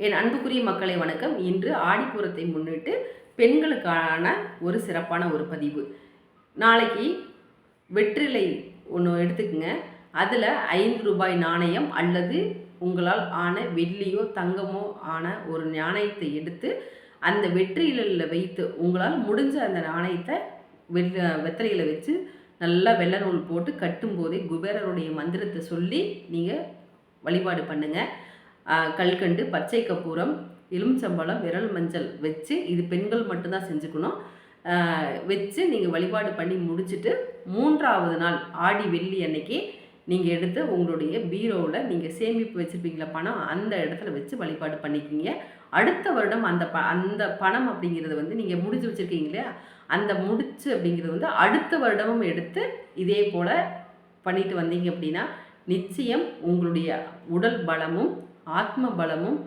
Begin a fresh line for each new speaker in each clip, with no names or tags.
என் அன்புக்குரிய மக்களை வணக்கம். இன்று ஆடிப்பூரத்தை முன்னிட்டு பெண்களுக்கான ஒரு சிறப்பான ஒரு பதிவு. நாளைக்கு வெற்றிலை ஒன்று எடுத்துக்கங்க. அதில் ஐந்து ரூபாய் நாணயம் அல்லது உங்களால் ஆன வெள்ளியோ தங்கமோ ஆன ஒரு நாணயத்தை எடுத்து அந்த வெற்றிலையில் வைத்து உங்களால் முடிஞ்ச அந்த நாணயத்தை வெள்ள வெத்தலையில் வச்சு நல்லா வெள்ளை நூல் போட்டு கட்டும்போதே குபேரருடைய மந்திரத்தை சொல்லி நீங்கள் வழிபாடு பண்ணுங்கள் கல்கண்டு பச்சை கற்பூரம் எலுமிச்சம்பழம் விரல் மஞ்சள் வச்சு இது பெண்கள் மட்டும்தான் செஞ்சுக்கணும். வச்சு நீங்கள் வழிபாடு பண்ணி முடிச்சுட்டு மூன்றாவது நாள் ஆடி வெள்ளி அன்னைக்கு நீங்கள் எடுத்து உங்களுடைய பீரோவில் நீங்கள் சேமிப்பு வச்சுருப்பீங்களா பணம் அந்த இடத்துல வச்சு வழிபாடு பண்ணிக்கிங்க. அடுத்த வருடம் அந்த ப அந்த பணம் அப்படிங்கிறது வந்து நீங்கள் முடிச்சு வச்சுருக்கீங்க இல்லையா? அந்த முடிச்சு அப்படிங்கிறது வந்து அடுத்த வருடமும் எடுத்து இதே போல் பண்ணிட்டு வந்தீங்க அப்படின்னா நிச்சயம் உங்களுடைய உடல் பலமும் ஆத்ம பலமும்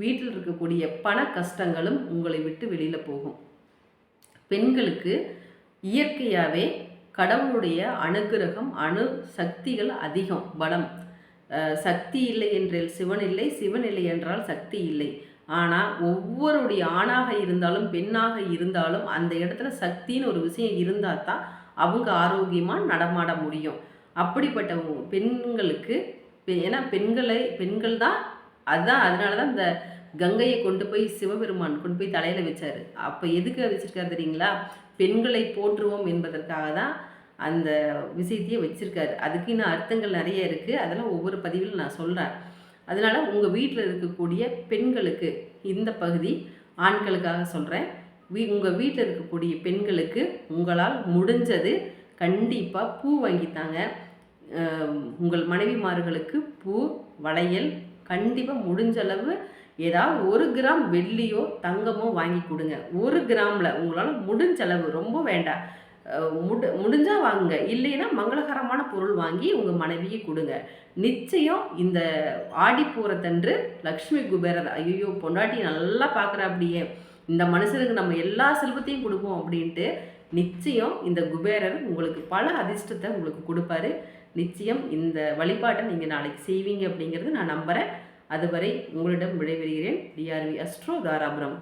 வீட்டில் இருக்கக்கூடிய பண கஷ்டங்களும் உங்களை விட்டு வெளியில் போகும். பெண்களுக்கு இயற்கையாகவே கடவுளுடைய அனுகிரகம் அணு சக்திகள் அதிகம் பலம். சக்தி இல்லை என்றால் சிவன் இல்லை சிவன் இல்லை என்றால் சக்தி இல்லை. ஆனால் ஒவ்வொருடைய ஆணாக இருந்தாலும் பெண்ணாக இருந்தாலும் அந்த இடத்துல சக்தின்னு ஒரு விஷயம் இருந்தால் தான் அவங்க ஆரோக்கியமாக நடமாட முடியும். அப்படிப்பட்ட பெண்களுக்கு ஏன்னா பெண்களை பெண்கள் தான் அதுதான் அதனால தான் இந்த கங்கையை கொண்டு போய் சிவபெருமான் கொண்டு போய் தலையில் வச்சார். அப்போ எதுக்கு வச்சுருக்காரு தெரியுங்களா? பெண்களை போற்றுவோம் என்பதற்காக தான் அந்த விஷயத்தையே வச்சுருக்காரு. அதுக்கு இன்னும் அர்த்தங்கள் நிறைய இருக்குது அதெல்லாம் ஒவ்வொரு பதிவிலும் நான் சொல்கிறேன் அதனால் உங்கள் வீட்டில் இருக்கக்கூடிய பெண்களுக்கு இந்த பகுதி ஆண்களுக்காக சொல்கிறேன் வீ உங்கள் வீட்டில் இருக்கக்கூடிய பெண்களுக்கு உங்களால் முடிஞ்சது கண்டிப்பாக பூ வாங்கித்தாங்க உங்கள் மனைவிமார்களுக்கு பூ வளையல் கண்டிப்பாக முடிஞ்ச அளவு ஏதாவது ஒரு கிராம் வெள்ளியோ தங்கமோ வாங்கி கொடுங்க. ஒரு கிராமில் உங்களால் முடிஞ்ச அளவு ரொம்ப வேண்டாம். முடி முடிஞ்சால் வாங்குங்க. இல்லைன்னா மங்களகரமான பொருள் வாங்கி உங்கள் மனைவிக்கு கொடுங்க. நிச்சயம் இந்த ஆடிப்பூரத்தன்று லக்ஷ்மி குபேரர் ஐயோ பொண்டாட்டி நல்லா பார்க்குற அப்படியே இந்த மனுஷனுக்கு நம்ம எல்லா செல்வத்தையும் கொடுப்போம் அப்படின்ட்டு நிச்சயம் இந்த குபேரர் உங்களுக்கு பல அதிர்ஷ்டத்தை உங்களுக்கு கொடுப்பாரு. நிச்சயம் இந்த வழிபாட்டை நீங்கள் நாளைக்கு செய்வீங்க அப்படிங்கிறது நான் நம்புகிறேன் அதுவரை உங்களிடம் விடைபெறுகிறேன். TRV Astro Dharapuram.